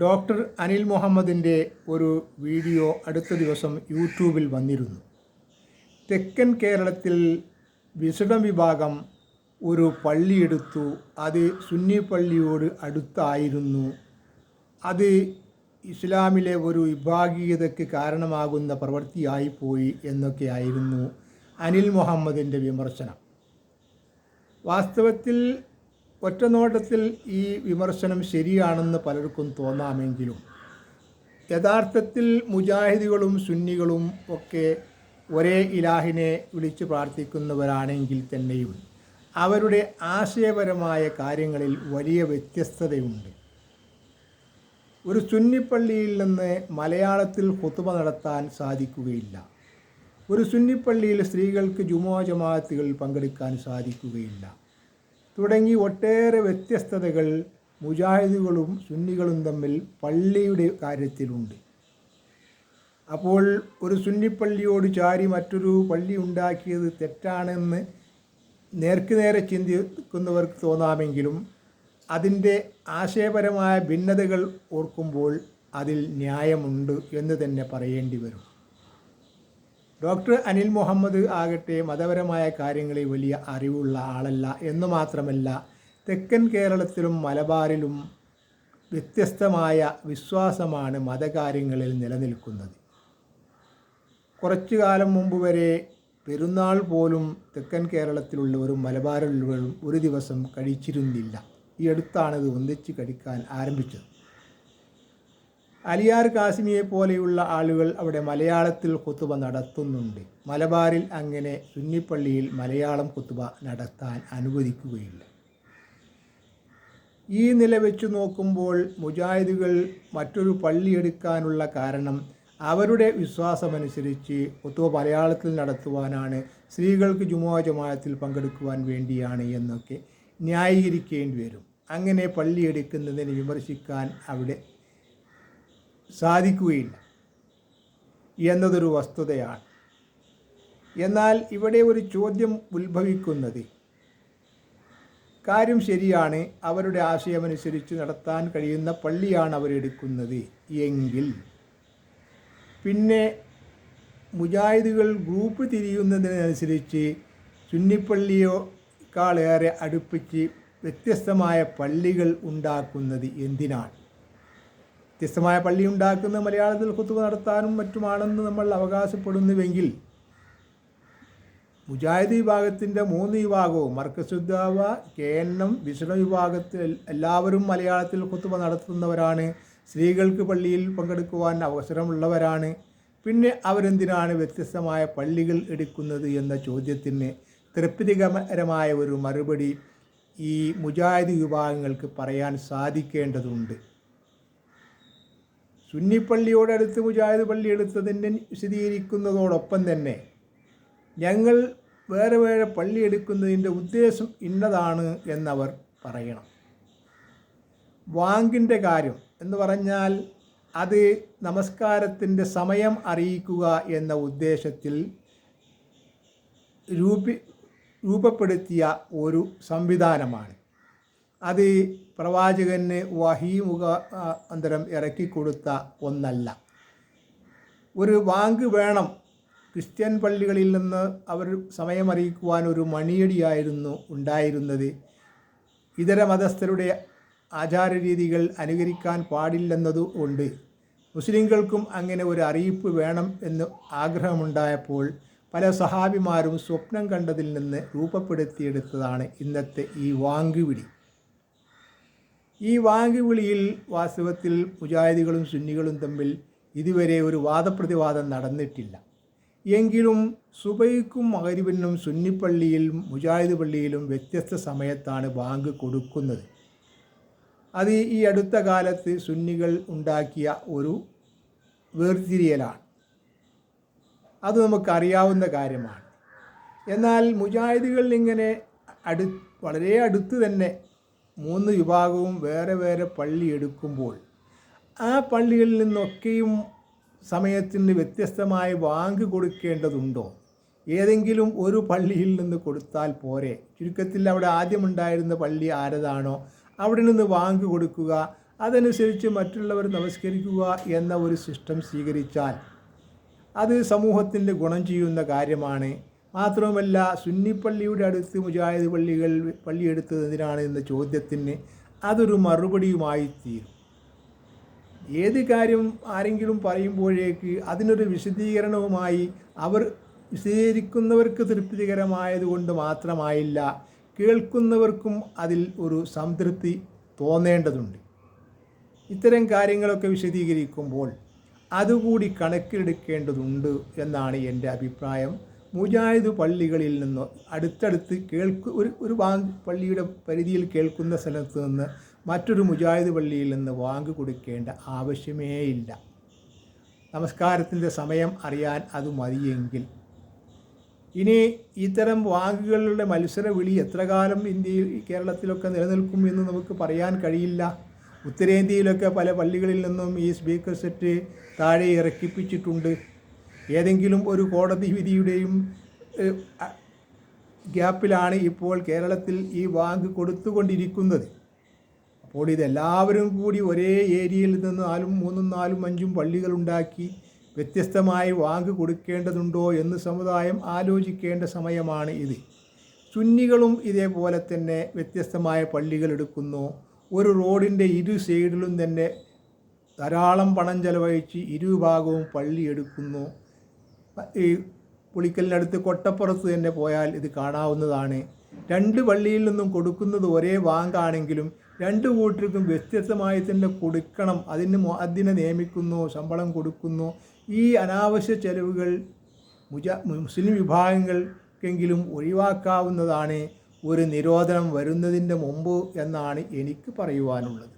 Doctor Anil മുഹമ്മദിന്റെ ഒരു video അടുത്ത ദിവസം യൂട്യൂബിൽ വന്നിരുന്നു. തെക്കൻ കേരളത്തിൽ വിശുദ്ധ വിഭാഗം ഒരു പള്ളിയെടുത്തു അത് സുന്നി പള്ളിയോട് അടുത്തായിരുന്നു. അത് ഇസ്ലാമിലെ ഒരു വിഭാഗീയതയ്ക്ക് കാരണമാകുന്ന പ്രവൃത്തിയായിപ്പോയി എന്നൊക്കെയായിരുന്നു അനിൽ മുഹമ്മദിന്റെ വിമർശനം. വാസ്തവത്തിൽ ഒറ്റനോട്ടത്തിൽ ഈ വിമർശനം ശരിയാണെന്ന് പലർക്കും തോന്നാമെങ്കിലും യഥാർത്ഥത്തിൽ മുജാഹിദികളും സുന്നികളും ഒക്കെ ഒരേ ഇലാഹിനെ വിളിച്ച് പ്രാർത്ഥിക്കുന്നവരാണെങ്കിൽ തന്നെയും അവരുടെ ആശയപരമായ കാര്യങ്ങളിൽ വലിയ വ്യത്യസ്തതയുണ്ട്. ഒരു സുന്നിപ്പള്ളിയിൽ നിന്ന് മലയാളത്തിൽ കുത്തുമ നടത്താൻ സാധിക്കുകയില്ല. ഒരു സുന്നിപ്പള്ളിയിൽ സ്ത്രീകൾക്ക് ജുമോ ജമാഅത്തുകളിൽ പങ്കെടുക്കാൻ സാധിക്കുകയില്ല. തുടങ്ങി ഒട്ടേറെ വ്യത്യസ്തതകൾ മുജാഹിദുകളും സുന്നികളും തമ്മിൽ പള്ളിയുടെ കാര്യത്തിലുണ്ട്. അപ്പോൾ ഒരു സുന്നിപ്പള്ളിയോട് ചാരി മറ്റൊരു പള്ളി ഉണ്ടാക്കിയത് തെറ്റാണെന്ന് നേർക്ക് നേരെ ചിന്തിക്കുന്നവർക്ക് തോന്നാമെങ്കിലും അതിന്റെ ആശയപരമായ ഭിന്നതകൾ ഓർക്കുമ്പോൾ അതിൽ ന്യായമുണ്ട് എന്ന് തന്നെ പറയേണ്ടി വരും. ഡോക്ടർ അനിൽ മുഹമ്മദ് ആകട്ടെ മതപരമായ കാര്യങ്ങളിൽ വലിയ അറിവുള്ള ആളല്ല എന്ന് മാത്രമല്ല തെക്കൻ കേരളത്തിലും മലബാറിലും വ്യത്യസ്തമായ വിശ്വാസമാണ് മതകാര്യങ്ങളിൽ നിലനിൽക്കുന്നത്. കുറച്ചു കാലം മുമ്പ് വരെ പെരുന്നാൾ പോലും തെക്കൻ കേരളത്തിലുള്ളവരും മലബാറിലുള്ളവരും ഒരു ദിവസം കഴിച്ചിരുന്നില്ല. ഈ അടുത്താണ് ഇത് ഒന്നിച്ച് കഴിക്കാൻ ആരംഭിച്ചത്. അലിയാർ കാസിമിയെ പോലെയുള്ള ആളുകൾ അവിടെ മലയാളത്തിൽ കുത്തുബ നടത്തുന്നുണ്ട്. മലബാറിൽ അങ്ങനെ സുന്നിപ്പള്ളിയിൽ മലയാളം കുത്തുബ നടത്താൻ അനുവദിക്കുകയില്ല. ഈ നില വെച്ച് നോക്കുമ്പോൾ മുജാഹിദുകൾ മറ്റൊരു പള്ളി എടുക്കാനുള്ള കാരണം അവരുടെ വിശ്വാസമനുസരിച്ച് കുത്തുബ മലയാളത്തിൽ നടത്തുവാനാണ് സ്ത്രീകൾക്ക് ജുമാ ജമാഅത്തിൽ പങ്കെടുക്കുവാൻ വേണ്ടിയാണ് എന്നൊക്കെ ന്യായീകരിക്കേണ്ടി വരും. അങ്ങനെ പള്ളി എടുക്കുന്നതിന് വിമർശിക്കാൻ അവിടെ സാധിക്കുകയില്ല. എന്നതൊരു വസ്തുതയാണ്. എന്നാൽ ഇവിടെ ഒരു ചോദ്യം ഉത്ഭവിക്കുന്നത്. കാര്യം ശരിയാണ് അവരുടെ ആശയമനുസരിച്ച് നടത്താൻ കഴിയുന്ന പള്ളിയാണ് അവരെടുക്കുന്നത് എങ്കിൽ പിന്നെ മുജാഹിദുകൾ ഗ്രൂപ്പ് തിരിയുന്നതിനനുസരിച്ച് സുന്നിപ്പള്ളിയേക്കാളേറെ അടുപ്പിച്ച് വ്യത്യസ്തമായ പള്ളികൾ ഉണ്ടാക്കുന്നത് എന്തിനാണ്? വ്യത്യസ്തമായ പള്ളി ഉണ്ടാക്കുന്ന മലയാളത്തിൽ കുത്തുക നടത്താനും മറ്റുമാണെന്ന് നമ്മൾ അവകാശപ്പെടുന്നുവെങ്കിൽ മുജാഹിദ് വിഭാഗത്തിന്റെ മൂന്ന് വിഭാഗവും Markazuddawa K N M Vishnu വിഭാഗത്തിൽ എല്ലാവരും മലയാളത്തിൽ കുത്തുവ നടത്തുന്നവരാണ്. സ്ത്രീകൾക്ക് പള്ളിയിൽ പങ്കെടുക്കുവാൻ അവസരമുള്ളവരാണ്. പിന്നെ അവരെന്തിനാണ് വ്യത്യസ്തമായ പള്ളികൾ എടുക്കുന്നത് എന്ന ചോദ്യത്തിന് തൃപ്തികരമായ ഒരു മറുപടി ഈ മുജാഹിദ് വിഭാഗങ്ങൾക്ക് പറയാൻ സാധിക്കേണ്ടതുണ്ട്. സുന്നിപ്പള്ളിയോടടുത്ത് മുജാഹിദ് പള്ളി എടുത്തതിന്റെ വിശദീകരിക്കുന്നതോടൊപ്പം തന്നെ ഞങ്ങൾ വേറെ വേറെ പള്ളി എടുക്കുന്നതിന്റെ ഉദ്ദേശം ഇന്നതാണ് എന്നവർ പറയണം. വാങ്കിന്റെ കാര്യം എന്ന് പറഞ്ഞാൽ അത് നമസ്കാരത്തിന്റെ സമയം അറിയിക്കുക എന്ന ഉദ്ദേശത്തിൽ രൂപി രൂപപ്പെടുത്തിയ ഒരു സംവിധാനമാണ്. അത് പ്രവാചകന് വഹി ഇറക്കി ഇറക്കിക്കൊടുത്ത ഒന്നല്ല. ഒരു വാങ്ക് വേണം. ക്രിസ്ത്യൻ പള്ളികളിൽ നിന്ന് അവർ സമയമറിയിക്കുവാൻ ഒരു മണിയടിയായിരുന്നു ഉണ്ടായിരുന്നത്. ഇതര മതസ്ഥരുടെ ആചാരരീതികൾ അനുകരിക്കാൻ പാടില്ലെന്നതുകൊണ്ട് മുസ്ലിങ്ങൾക്കും അങ്ങനെ ഒരു അറിയിപ്പ് വേണം എന്ന് ആഗ്രഹമുണ്ടായപ്പോൾ പല സഹാബിമാരും സ്വപ്നം കണ്ടതിൽ നിന്ന് രൂപപ്പെടുത്തിയെടുത്തതാണ് ഇന്നത്തെ ഈ വാങ്കുവിളി ഈ വാങ്ങിവിളിയിൽ വാസ്തവത്തിൽ മുജാഹിദികളും സുന്നികളും തമ്മിൽ ഇതുവരെ ഒരു വാദപ്രതിവാദം നടന്നിട്ടില്ല. എങ്കിലും സുബൈക്കും മകരിബിനും സുന്നിപ്പള്ളിയിലും മുജാഹിദ് പള്ളിയിലും വ്യത്യസ്ത സമയത്താണ് ബാങ്ക് കൊടുക്കുന്നത്. അത് ഈ അടുത്ത കാലത്ത് സുന്നികൾ ഉണ്ടാക്കിയ ഒരു വേർതിരിയലാണ്. അത് നമുക്കറിയാവുന്ന കാര്യമാണ്. എന്നാൽ മുജാഹിദുകൾ ഇങ്ങനെ അടു വളരെ അടുത്ത് തന്നെ മൂന്ന് വിഭാഗവും വേറെ വേറെ പള്ളി എടുക്കുമ്പോൾ ആ പള്ളികളിൽ നിന്നൊക്കെയും സമയത്തിന് വ്യത്യസ്തമായി വാങ്ക് കൊടുക്കേണ്ടതുണ്ടോ? ഏതെങ്കിലും ഒരു പള്ളിയിൽ നിന്ന് കൊടുത്താൽ പോരെ. ചുരുക്കത്തിൽ അവിടെ ആദ്യമുണ്ടായിരുന്ന പള്ളി ആരതാണോ? അവിടെ നിന്ന് വാങ്ക് കൊടുക്കുക അതനുസരിച്ച് മറ്റുള്ളവർ നമസ്കരിക്കുക എന്ന ഒരു സിസ്റ്റം സ്വീകരിച്ചാൽ അത് സമൂഹത്തിന്റെ ഗുണം ചെയ്യുന്ന കാര്യമാണ്. മാത്രവുമല്ല സുന്നിപ്പള്ളിയുടെ അടുത്ത് മുജാഹിദ് പള്ളികൾ പള്ളിയെടുത്തത് എന്തിനാണ് എന്ന ചോദ്യത്തിന് അതൊരു മറുപടിയുമായി തീരും. ഏത് കാര്യം ആരെങ്കിലും പറയുമ്പോഴേക്ക് അതിനൊരു വിശദീകരണവുമായി അവർ വിശദീകരിക്കുന്നവർക്ക് തൃപ്തികരമായതുകൊണ്ട് മാത്രമായില്ല കേൾക്കുന്നവർക്കും അതിൽ ഒരു സംതൃപ്തി തോന്നേണ്ടതുണ്ട്. ഇത്തരം കാര്യങ്ങളൊക്കെ വിശദീകരിക്കുമ്പോൾ അതുകൂടി കണക്കിലെടുക്കേണ്ടതുണ്ട് എന്നാണ് എന്റെ അഭിപ്രായം. മുജാഹിദ് പള്ളികളിൽ നിന്ന് അടുത്തടുത്ത് കേൾക്ക് ഒരു ഒരു ബാങ്ക് പള്ളിയുടെ പരിധിയിൽ കേൾക്കുന്ന സ്ഥലത്ത് നിന്ന് മറ്റൊരു മുജാഹിദ് പള്ളിയിൽ നിന്ന് വാങ്ക് കൊടുക്കേണ്ട ആവശ്യമേ ഇല്ല. നമസ്കാരത്തിന്റെ സമയം അറിയാൻ അത് മതിയെങ്കിൽ. ഇനി ഇത്തരം വാങ്ങുകളുടെ മത്സര വിളി എത്ര കാലം ഇന്ത്യയിൽ കേരളത്തിലൊക്കെ നിലനിൽക്കും എന്ന് നമുക്ക് പറയാൻ കഴിയില്ല. ഉത്തരേന്ത്യയിലൊക്കെ പല പള്ളികളിൽ നിന്നും ഈ സ്പീക്കർ സെറ്റ് താഴെ ഇറക്കിപ്പിച്ചിട്ടുണ്ട്. ഏതെങ്കിലും ഒരു കോടതി വിധിയുടെയും ഗ്യാപ്പിലാണ് ഇപ്പോൾ കേരളത്തിൽ ഈ വാങ്ക് കൊടുത്തുകൊണ്ടിരിക്കുന്നത്. അപ്പോൾ ഇതെല്ലാവരും കൂടി ഒരേ ഏരിയയിൽ നിന്ന് നാലും മൂന്നും നാലും അഞ്ചും പള്ളികളുണ്ടാക്കി വ്യത്യസ്തമായി വാങ്ക് കൊടുക്കേണ്ടതുണ്ടോ എന്ന് സമുദായം ആലോചിക്കേണ്ട സമയമാണ് ഇത്. സുന്നികളും ഇതേപോലെ തന്നെ വ്യത്യസ്തമായ പള്ളികൾ എടുക്കുന്നു. ഒരു റോഡിന്റെ ഇരു സൈഡിലും തന്നെ ധാരാളം പണം ചെലവഴിച്ച് ഇരുഭാഗവും പള്ളി എടുക്കുന്നു. ഈ പുളിക്കലിനടുത്ത് കൊട്ടപ്പുറത്ത് തന്നെ പോയാൽ ഇത് കാണാവുന്നതാണ്. രണ്ട് പള്ളിയിൽ നിന്നും കൊടുക്കുന്നത് ഒരേ വാങ്കാണെങ്കിലും രണ്ട് കൂട്ടർക്കും വ്യത്യസ്തമായി തന്നെ കൊടുക്കണം. അതിന് അതിനെ നിയമിക്കുന്നു ശമ്പളം കൊടുക്കുന്നു. ഈ അനാവശ്യ ചെലവുകൾ മുജ മുസ്ലിം വിഭാഗങ്ങൾക്കെങ്കിലും ഒഴിവാക്കാവുന്നതാണ്. ഒരു നിരോധനം വരുന്നതിന്റെ മുമ്പ് എന്നാണ് എനിക്ക് പറയുവാനുള്ളത്.